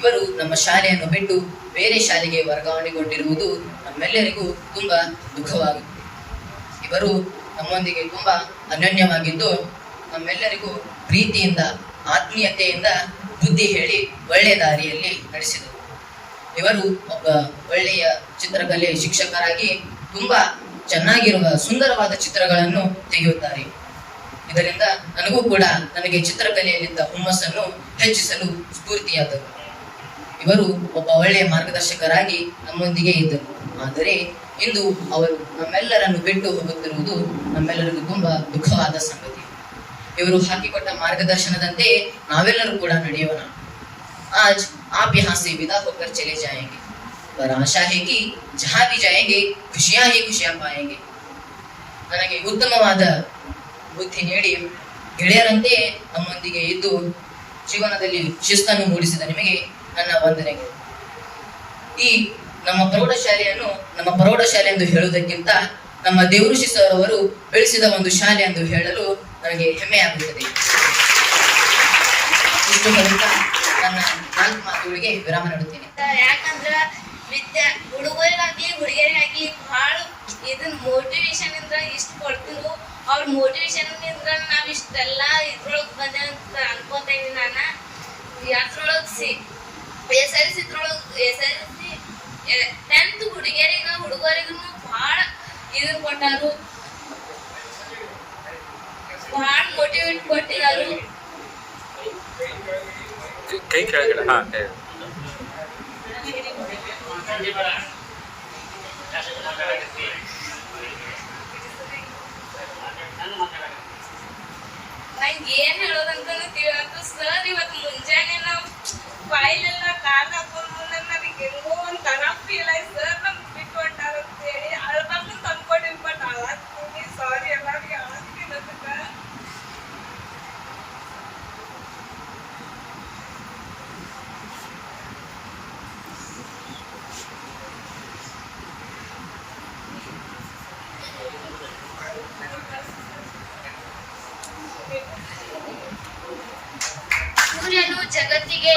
ಇವರು ನಮ್ಮ ಶಾಲೆಯನ್ನು ಬಿಟ್ಟು ಬೇರೆ ಶಾಲೆಗೆ ವರ್ಗಾವಣೆಗೊಂಡಿರುವುದು ನಮ್ಮೆಲ್ಲರಿಗೂ ತುಂಬಾ ದುಃಖವಾಗುತ್ತೆ. ಇವರು ನಮ್ಮೊಂದಿಗೆ ತುಂಬಾ ಅನನ್ಯವಾಗಿದ್ದು ನಮ್ಮೆಲ್ಲರಿಗೂ ಪ್ರೀತಿಯಿಂದ, ಆತ್ಮೀಯತೆಯಿಂದ ಬುದ್ಧಿ ಹೇಳಿ ಒಳ್ಳೆಯ ದಾರಿಯಲ್ಲಿ ನಡೆಸಿದರು. ಇವರು ಒಬ್ಬ ಒಳ್ಳೆಯ ಚಿತ್ರಕಲೆ ಶಿಕ್ಷಕರಾಗಿ ತುಂಬಾ ಚೆನ್ನಾಗಿರುವ ಸುಂದರವಾದ ಚಿತ್ರಗಳನ್ನು ತೆಗೆಯುತ್ತಾರೆ. ಇದರಿಂದ ನನಗೂ ಕೂಡ ನನಗೆ ಚಿತ್ರಕಲೆಯಲ್ಲಿದ್ದ ಹುಮ್ಮಸ್ಸನ್ನು ಹೆಚ್ಚಿಸಲು ಸ್ಫೂರ್ತಿಯಾದರು ಇವರು ಒಬ್ಬ ಒಳ್ಳೆಯ ಮಾರ್ಗದರ್ಶಕರಾಗಿ ನಮ್ಮೊಂದಿಗೆ ಇದ್ದರು ಆದರೆ ಇಂದು ಅವರು ನಮ್ಮೆಲ್ಲರನ್ನು ಬಿಟ್ಟು ಹೋಗುತ್ತಿರುವುದು ನಮ್ಮೆಲ್ಲರಿಗೂ ತುಂಬಾ ದುಃಖವಾದ ಸಂಗತಿ ಇವರು ಹಾಕಿಕೊಟ್ಟ ಮಾರ್ಗದರ್ಶನದಂತೆ ನಾವೆಲ್ಲರೂ ಕೂಡ ನಡೆಯೋಣ आज आप यहाँ से विदा होकर चले जाएंगे पर आशा है कि जहाँ भी जाएंगे खुशियां ही खुशियां पाएंगे ನನಗೆ ಉತ್ತಮವಾದ ಬುದ್ಧಿ ನೀಡಿ ಗೆಳೆಯರಂತೆ ನಮ್ಮೊಂದಿಗೆ ಇದ್ದು ಜೀವನದಲ್ಲಿ ಶಿಸ್ತನ್ನು ಮೂಡಿಸಿದ ನಿಮಗೆ ನನ್ನ ವಂದನೆಗಳು ಈ ನಮ್ಮ ಪ್ರೌಢಶಾಲೆಯನ್ನು ನಮ್ಮ ಪ್ರೌಢಶಾಲೆ ಎಂದು ಹೇಳುವುದಕ್ಕಿಂತ ನಮ್ಮ ದೇವಋಷಿ ಸರ್ ಅವರು ಬೆಳೆಸಿದ ಒಂದು ಶಾಲೆ ಎಂದು ಹೇಳಲು ನನಗೆ ಹೆಮ್ಮೆ ಆಗುತ್ತದೆ ಇಷ್ಟು ನನ್ನ ನಾಲ್ಕು ಮಾತುಗಳಿಗೆ ವಿರಾಮ ನೀಡುತ್ತೇನೆ. ಯಾಕಂದ್ರ ವಿದ್ಯಾ ಹುಡುಗರಿಗಾಗಿ, ಹುಡುಗಿಯರಿಗಾಗಿ ಬಹಳ ಇದನ್ನ ಮೋಟಿವೇಶನ್ ಇಂದ ಇಷ್ಟ ಕೊಡ್ತಿರು ಅವ್ರ ಮೋಟಿವೇಶನ್ ಇಂದ ನಾವ್ ಇಷ್ಟೆಲ್ಲಾ ಇದ್ರೊಳಗ್ ಬಂದೆ ಕೊಟ್ಟಾರು ಬಹಳ ಮೋಟಿವೇಟ್ ಕೊಟ್ಟಿದ್ದರು. ಕೈ ಕೆಳಗಡೆ ಹಾ ನಂಗೆ ಏನ್ ಹೇಳೋದಂತ ತಿಳಿಯಂತ ಸರ್ ಇವತ್ತು ಮುಂಜಾನೆ ನಾವು ಜಗತ್ತಿಗೆ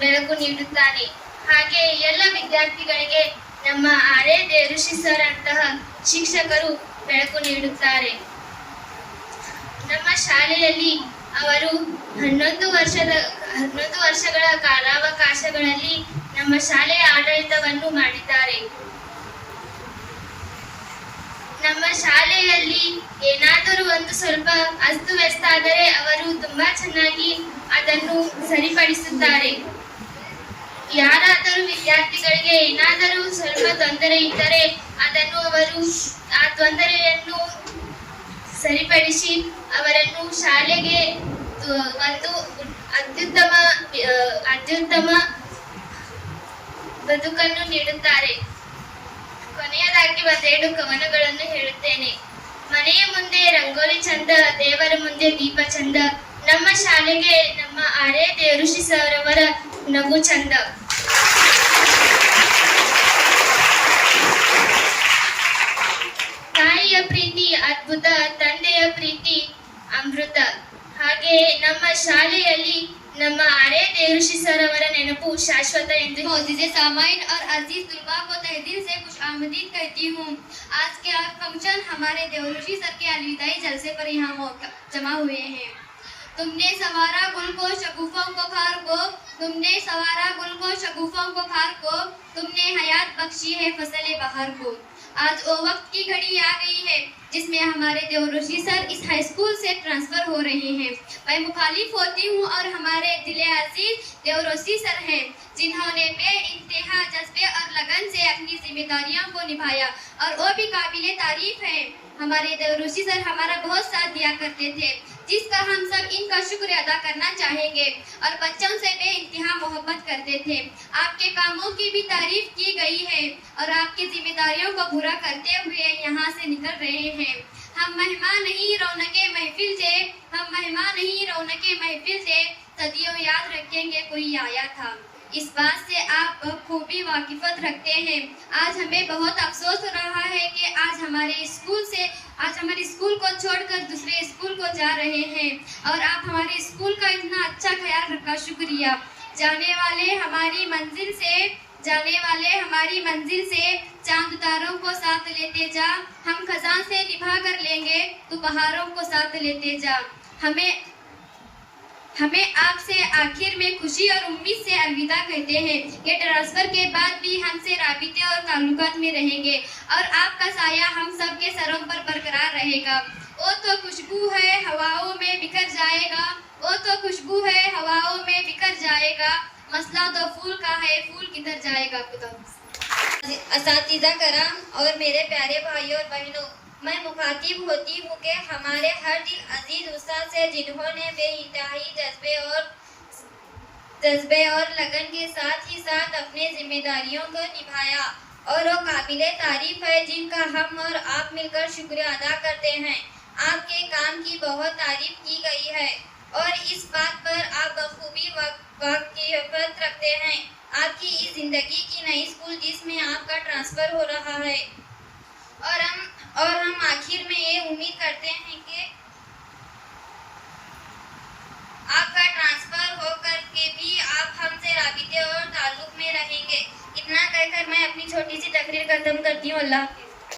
ಬೆಳಕು ನೀಡುತ್ತಾನೆ. ಹಾಗೆ ಎಲ್ಲ ವಿದ್ಯಾರ್ಥಿಗಳಿಗೆ ನಮ್ಮ ಆರೇ ಋಷಿ ಸರ್ ಅಂತಹ ಶಿಕ್ಷಕರು ಬೆಳಕು ನೀಡುತ್ತಾರೆ. ನಮ್ಮ ಶಾಲೆಯಲ್ಲಿ ಅವರು ಹನ್ನೊಂದು ವರ್ಷದ, ಹನ್ನೊಂದು ವರ್ಷಗಳ ಕಾಲಾವಕಾಶಗಳಲ್ಲಿ ನಮ್ಮ ಶಾಲೆಯ ಆಡಳಿತವನ್ನು ಮಾಡಿದ್ದಾರೆ. ನಮ್ಮ ಶಾಲೆಯಲ್ಲಿ ಏನಾದರೂ ಒಂದು ಸ್ವಲ್ಪ ಅಸ್ತವ್ಯಸ್ತ ಆದರೆ ಅವರು ತುಂಬಾ ಚೆನ್ನಾಗಿ ಅದನ್ನು ಸರಿಪಡಿಸುತ್ತಾರೆ. ಯಾರಾದರೂ ವಿದ್ಯಾರ್ಥಿಗಳಿಗೆ ಏನಾದರೂ ಸ್ವಲ್ಪ ತೊಂದರೆ ಇದ್ದರೆ ಅದನ್ನು ಅವರು ಆ ತೊಂದರೆಯನ್ನು ಸರಿಪಡಿಸಿ ಅವರನ್ನು ಶಾಲೆಗೆ ಒಂದು ಅತ್ಯುತ್ತಮ ಅತ್ಯುತ್ತಮ ಬದುಕನ್ನು ನೀಡುತ್ತಾರೆ. ಕೊನೆಯದಾಗಿ ಒಂದೆರಡು ಕವನಗಳನ್ನು ಹೇಳುತ್ತೇನೆ. ಮನೆಯ ಮುಂದೆ ರಂಗೋಲಿ ಚಂದ, ದೇವರ ಮುಂದೆ ದೀಪ ಚಂದ, ನಮ್ಮ ಶಾಲೆಗೆ ನಮ್ಮ ಆರ್ಯ ದೇವಋಷಿ ಸರವರ ನಗು ಚಂದ. ತಾಯಿಯ ಪ್ರೀತಿ ಅದ್ಭುತ, ತಂದೆಯ ಪ್ರೀತಿ ಅಮೃತ. ಹಾಗೆ ನಮ್ಮ ಶಾಲೆಯಲ್ಲಿ ನಮ್ಮ ಆರ್ಯ ದೇವಋಷಿ ಸರ್ ಅವರ ನೆನಪು ಶಾಶ್ವತ ಎಂದು मोजीज सामाइन और अजीज तुलबा को तहे दिल से खुश आमदीद कहती हूँ आज के आज फंक्शन हमारे देवऋषि सर के अलविदाई जलसे पर यहाँ मौका- जमा हुए हैं तुमने सवारा गुल को शगुफों को खार को तुमने सवारा गुल को शगुफों को खार को तुमने हयात बख्शी है फसल बहार को आज वो वक्त की घड़ी आ गई है, जिसमें हमारे देवऋषि सर इस हाई स्कूल से ट्रांसफ़र हो रहे हैं। मैं मुखालिफ होती हूँ और हमारे दिले अज़ीज़ देवऋषि सर हैं, जिन्होंने बे इंतहा, जज्बे और लगन से अपनी जिम्मेदारियों को निभाया और वो भी काबिल तारीफ़ है। हमारे देवऋषि सर हमारा बहुत साथ दिया करते थे। जिसका हम सब इनका शुक्र अदा करना चाहेंगे। और बच्चों से बे इंतहा मोहब्बत करते थे। आपके कामों की भी तारीफ़ की गई है और आपकी जिम्मेदारियों को बुरा करते हुए यहाँ से निकल रहे हैं। हम मेहमान नहीं रौनक महफिल से, हम मेहमान नहीं रौनक महफिल से, सदियों याद रखेंगे कोई आया था। इस बात से आप खूबी वाकिफत रखते हैं। आज हमें बहुत अफसोस हो रहा है कि आज हमारे स्कूल से, आज हमारे स्कूल को छोड़कर दूसरे स्कूल को जा रहे हैं और आप हमारे स्कूल का इतना अच्छा ख्याल रखा, शुक्रिया। जाने वाले हमारी मंजिल से, जाने वाले हमारी मंजिल से चाँद तारों को साथ लेते जा। हम खजान से निभा कर लेंगे तो पहाड़ों को साथ लेते जा। हमें हमें आपसे आखिर में खुशी और उम्मीद से अलविदा कहते हैं। ये ट्रांसफ़र के बाद भी हमसे राबिते और ताल्लुकात में रहेंगे और आपका साया हम सब के सरों पर बरकरार रहेगा। वो तो खुशबू है, हवाओं में बिखर जाएगा। वो तो खुशबू है, हवाओं में बिखर जाएगा। मसला तो फूल का है, फूल किधर जाएगा खुदा। असातिजा कराम और मेरे प्यारे भाइयों और बहनों मैं मुखातिब होती हूँ कि हमारे हर दिल अज़ीज़ उस्ताद से, जिन्होंने बेइंतहाई जज्बे और जज्बे और लगन के साथ ही साथ अपने जिम्मेदारियों को निभाया और वो काबिल तारीफ़ है जिनका हम और आप मिलकर शुक्रिया अदा करते हैं। आपके काम की बहुत तारीफ़ की गई है और इस बात पर सकती हूँ अल्लाह।